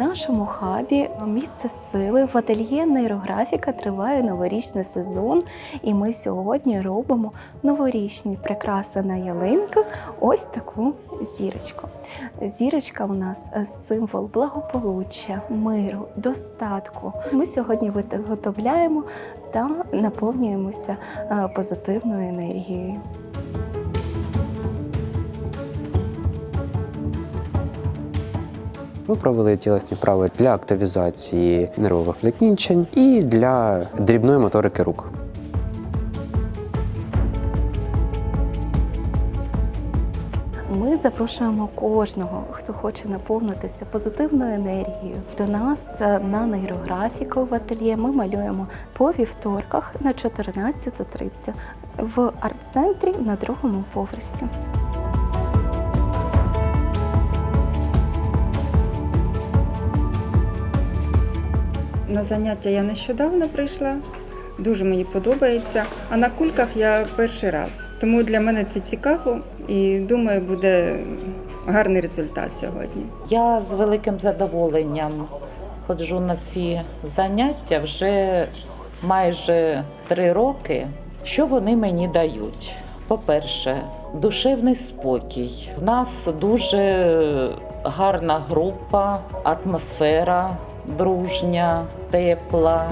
нашому хабі місце сили в ательє нейрографіка триває новорічний сезон, і ми сьогодні робимо новорічні прикраси на ялинку. Ось таку зірочку. Зірочка у нас символ благополуччя, миру, достатку. Ми сьогодні виготовляємо та наповнюємося е, позитивною енергією. Ми провели тілесні вправи для активізації нервових закінчень і для дрібної моторики рук. Ми запрошуємо кожного, хто хоче наповнитися позитивною енергією. До нас е, на нейрографіку в ательє ми малюємо по вівторках на 14.30 в арт-центрі на другому поверсі. На заняття я нещодавно прийшла. Дуже мені подобається. А на кульках я перший раз. Тому для мене це цікаво і думаю, буде гарний результат сьогодні. Я з великим задоволенням ходжу на ці заняття вже майже три роки. Що вони мені дають? По-перше, душевний спокій. В нас дуже гарна група, атмосфера дружня, тепла.